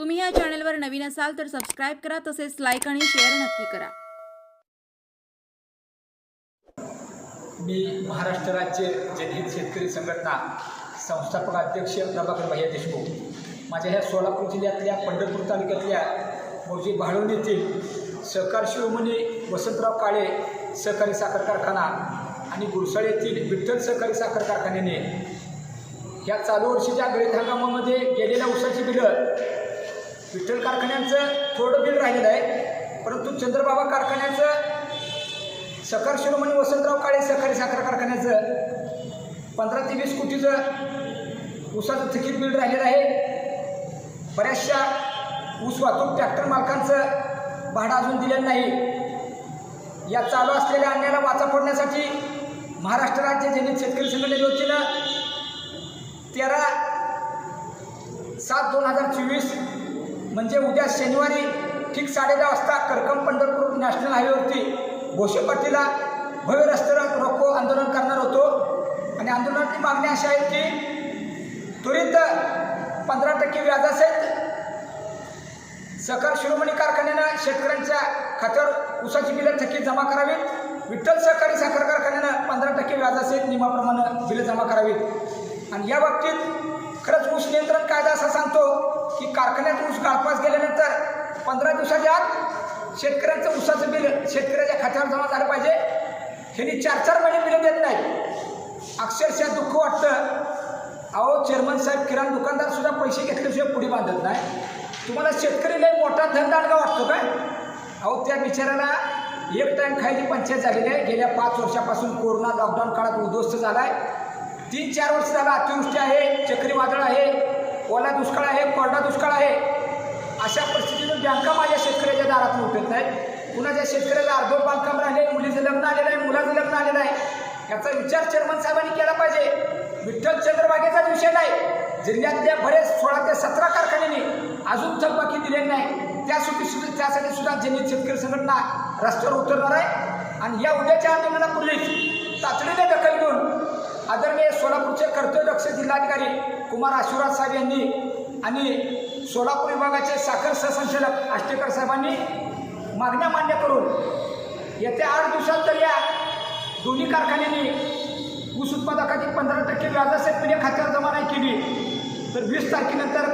तुम्ही या चॅनलवर नवीन असाल तर सबस्क्राईब करा तसेच लाईक आणि शेअर नक्की करा. मी महाराष्ट्र राज्य जनहित शेतकरी संघटना संस्थापक अध्यक्ष प्रभाकर भैया देशमुख. माझ्या ह्या सोलापूर जिल्ह्यातल्या पंढरपूर तालुक्यातल्या मौजी भाळवण येथील सहकार शिवमनी वसंतराव काळे सहकारी साखर कारखाना आणि गुरसाळ येथील विठ्ठल सहकारी साखर कारखान्याने या चालू वर्षीच्या गळीत हंगामामध्ये गेलेल्या उसाची बिलं विठ्ठल कारखान्यांचं थोडं बिल राहिलेलं आहे. परंतु चंद्रबाबा कारखान्याचं सकार शिरोमणी वसंतराव काळे सहकारी साखर कारखान्याचं पंधरा ते वीस कोटीचं ऊसाचं थकीत बिल राहिलेलं आहे. बऱ्याचशा ऊस वाहतूक ट्रॅक्टर मालकांचं भाडं अजून दिलेलं नाही. या चालू असलेल्या अन्यायाला वाचा फोडण्यासाठी महाराष्ट्र राज्य जनित शेतकरी संघटनेच्या वतीनं तेरा सात दोन हजार चोवीस म्हणजे उद्या शनिवारी ठीक साडे दहा वाजता करकम पंढरपूर नॅशनल हायवेवरती भोसे भव्य रस्ते रोको आंदोलन करणार होतो. आणि आंदोलनाची मागणी अशी आहे की त्वरित पंधरा टक्के व्याजासहित सहकार शिरोमणी कारखान्यानं शेतकऱ्यांच्या खात्यावर ऊसाची बिलं थकीत जमा करावीत. विठ्ठल सहकारी साखर कारखान्यानं पंधरा टक्के व्याजासहित नियमाप्रमाणे बिलं जमा करावीत. आणि या बाबतीत खरंच ऊस नियंत्रण कायदा असा सांगतो की कारखान्यात ऊस गाळपास गेल्यानंतर पंधरा दिवसाच्या आत शेतकऱ्यांचं ऊसाचं बिल शेतकऱ्याच्या खात्यावर जमा झालं पाहिजे. ह्यांनी चार चार महिने बिलं देत नाही अक्षरशः दुःख वाटतं. अहो चेअरमन साहेब किराणा दुकानदार सुद्धा पैसे घेतल्याशिवाय पुढे बांधत नाही. तुम्हाला शेतकरी लय मोठा धनदांडगा वाटतो काय? अहो त्या बिचाऱ्याला एक टाईम खायची पंचायत झालेली आहे. गेल्या पाच वर्षापासून कोरोना लॉकडाऊन काळात उद्ध्वस्त झाला आहे तीन चार वर्ष झाला अतिवृष्टी आहे चक्रीवादळ आहे ओला दुष्काळ आहे कोरडा दुष्काळ आहे. अशा परिस्थितीतून बँका माझ्या शेतकऱ्याच्या दारात उठत नाहीत कुणाच्या शेतकऱ्याला अर्धो बांधकाम राहिले मुलीचं लग्न आलेलं आहे मुलाचं लग्न आलेलं आहे याचा विचार चेअरमन साहेबांनी केला पाहिजे. विठ्ठल चंद्रबागेचाच विषय नाही. जिल्ह्यातल्या बरेच सोळा ते सतरा कारखान्यांनी अजून थकबाकी दिलेली नाही. त्यासाठी सुद्धा त्यासाठी सुद्धा जनित शेतकरी संघटना रस्त्यावर उतरणार आहे. आणि या उद्याच्या आंदोलनापूर्वीच तातडीने दखल घेऊन आदरणीय कर्तव्यदक्ष जिल्हाधिकारी कुमार आशीर्वाद साहेब यांनी आणि सोलापूर विभागाचे साखर सहसंचालक आष्टेकर साहेबांनी मागण्या मान्य करून येत्या आठ दिवसात तर या दोन्ही कारखान्यांनी ऊस उत्पादकाची पंधरा टक्के व्याजासहित पिढ्या खात्यावर जमा नाही केली. तर वीस तारखेनंतर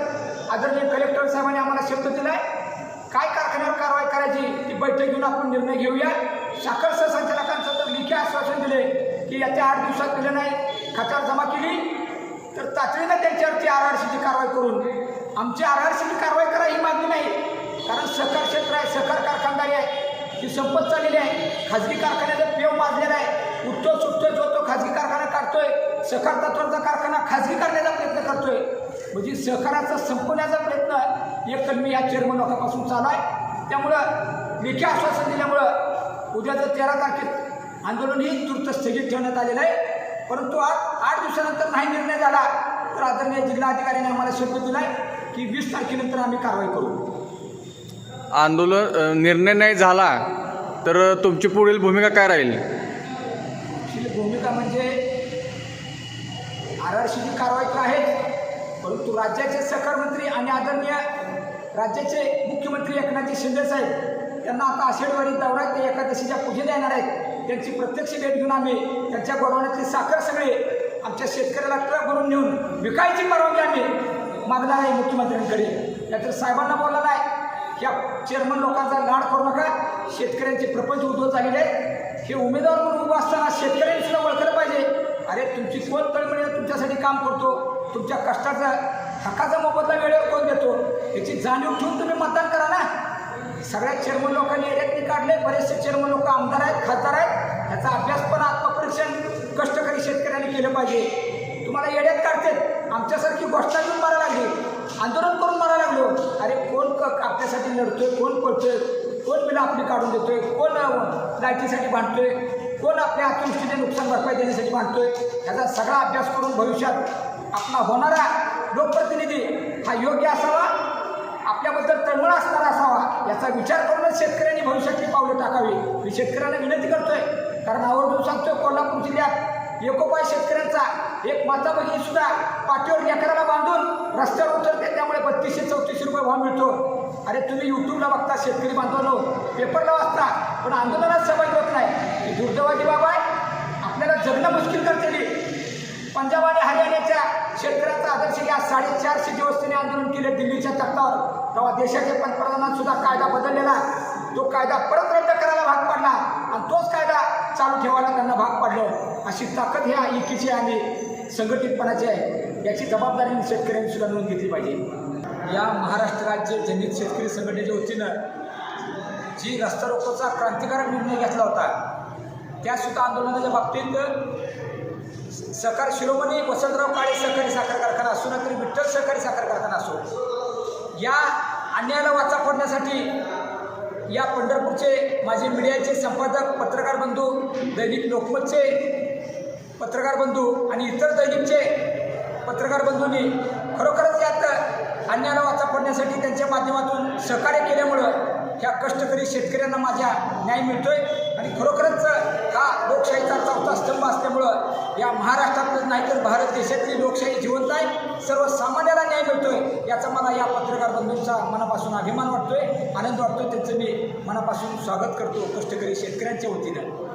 आदरणीय कलेक्टर साहेबांनी आम्हाला शब्द दिला आहे काय कारखान्यावर कारवाई करायची ती बैठक घेऊन आपण निर्णय घेऊया. साखर सहसंचालकांचं तर लिखी आश्वासन दिले की येत्या आठ दिवसात दिलं नाही. खात्यावर जमा केली तर तातडीनं त्यांच्यावरती आर आर सीची कारवाई करून आमची आर आर सीची कारवाई करा ही मागणी नाही. कारण सहकार क्षेत्र आहे सहकार कारखानदारी आहे ही संपत चाललेली आहे. खाजगी कारखान्याचा पेव माजलेला आहे. उठतो सुटतो जो तो खाजगी कारखाना काढतोय. सहकार तत्वांचा कारखाना खाजगी करण्याचा प्रयत्न करतोय. म्हणजे सहकाराचा संपवण्याचा प्रयत्न एक कलमी या चेअरमन लोकांपासून चालू आहे. त्यामुळं लेखी आश्वासन दिल्यामुळं उद्याचं तेरा तारखेत आंदोलन ही तूर्त स्थगित ठेवण्यात आलेलं आहे. परंतु आठ आठ दिवसानंतर नाही निर्णय झाला तर आदरणीय जिल्हाधिकाऱ्यांनी आम्हाला शब्द दिला आहे की वीस तारखेनंतर आम्ही कारवाई करू. आंदोलन निर्णय नाही झाला तर तुमची पुढील भूमिका काय राहील? भूमिका म्हणजे आर आर सीची कारवाई तर आहेच परंतु राज्याचे सहकार मंत्री आणि आदरणीय राज्याचे मुख्यमंत्री एकनाथजी शिंदे साहेब त्यांना आता आषाढवारी दौरा ते एकादशीच्या पूजेला येणार आहेत. त्यांची प्रत्यक्ष भेट घेऊन आम्ही त्यांच्या गोडवण्यातली साखर सगळे आमच्या शेतकऱ्याला ट्रक भरून नेऊन विकायची परवानगी आम्ही मागणार आहे मुख्यमंत्र्यांकडे. नाहीतर साहेबांना बोलला नाही. या चेअरमन लोकांचा लाड करू नका. शेतकऱ्यांचे प्रपंच उद्धव झालेले आहेत. हे उमेदवार म्हणून उभं असताना शेतकऱ्यांनी सुद्धा ओळखलं पाहिजे. अरे तुमची कोण तळमळी तुमच्यासाठी काम करतो? तुमच्या कष्टाचा हक्काचा मोबदला वेळेवर कोण देतो? याची जाणीव ठेवून तुम्ही मतदान करा ना. सगळ्या चेअरमन लोकांनी एरियातनी काढले. बरेचसे चेअरमन लोक आमदार आहेत खासदार आहेत. याचा अभ्यास पण आत्मपरीक्षण कष्टकरी शेतकऱ्यांनी केलं पाहिजे. तुम्हाला येड्यात काढतात आमच्यासारखी गोष्ट घेऊन मारा लागली. आंदोलन करून मारा लागलो. अरे कोण क आपल्यासाठी लढतोय? कोण पळतोय? कोण बिलं आपली काढून देतोय? कोण लायटीसाठी लाईटीसाठी भांडतोय कोण आपल्या अतिवृष्टीने नुकसान भरपाई देण्यासाठी भांडतोय याचा सगळा अभ्यास करून भविष्यात आपला होणारा लोकप्रतिनिधी हा योग्य असावा? आपल्याबद्दल तळमळ असणारा असावा? याचा विचार करूनच शेतकऱ्यांनी भविष्यातली पावलं टाकावी. मी शेतकऱ्यांना विनंती करतोय. कारण आवर्जून सांगतोय कोल्हापूर जिल्ह्यात एकोपाय शेतकऱ्यांचा एक माता भगिनी सुद्धा पाठीवर लेकराला बांधून रस्त्यावर उतरते त्यामुळे बत्तीसशे चौतीसशे रुपये भाव मिळतो. अरे तुम्ही यूट्यूबला बघता शेतकरी बांधवांनो पेपरला वाचता पण आंदोलनात सहभागी होत नाही. ही दुर्दैवाची बाब आहे. आपल्याला जगणं मुश्किल करते पंजाब आणि हरियाणाच्या शेतकऱ्यांचा आदर्श घ्या. साडेचारशे दिवस त्यांनी आंदोलन केले दिल्लीच्या तख्तावर. तेव्हा देशाच्या पंतप्रधानांसुद्धा कायदा बदललेला. तो कायदा परत रद्द करायला भाग पडला. आणि तोच कायदा चालू ठेवायला त्यांना भाग पाडलं. अशी ताकद ह्या एकीची आणि संघटितपणाची आहे. याची जबाबदारी शेतकऱ्यांनी सुद्धा नोंद घेतली पाहिजे. या महाराष्ट्र राज्य जनित शेतकरी संघटनेच्या वतीनं जी रस्ता रोकोचा क्रांतिकारक निर्णय घेतला होता त्यासुद्धा आंदोलनाच्या बाबतीत सहकार शिरोमणी वसंतराव काळे सहकारी साखर कारखाना असो ना तरी विठ्ठल सहकारी साखर कारखाना असो या अन्यायाला वाचा फोडण्यासाठी या पंढरपूरचे माझे मीडियाचे संपादक पत्रकार बंधू दैनिक लोकमतचे पत्रकार बंधू आणि इतर दैनिकचे पत्रकार बंधूंनी खरोखरच यात अन्यायाला वाचा पडण्यासाठी त्यांच्या माध्यमातून सहकार्य केल्यामुळं ह्या कष्टकरी शेतकऱ्यांना माझ्या न्याय मिळतोय आणि खरोखरच हा लोकशाहीचा चौथा स्तंभ असल्यामुळं या महाराष्ट्रातच नाही तर भारत देशातली लोकशाही जिवंत आहे. सर्वसामान्याला न्याय मिळतोय याचा मला या पत्रकार बंधूंचा मनापासून अभिमान वाटतोय. आनंद वाटतोय त्यांचं मी मनापासून स्वागत करतो कष्टकरी शेतकऱ्यांच्या वतीनं.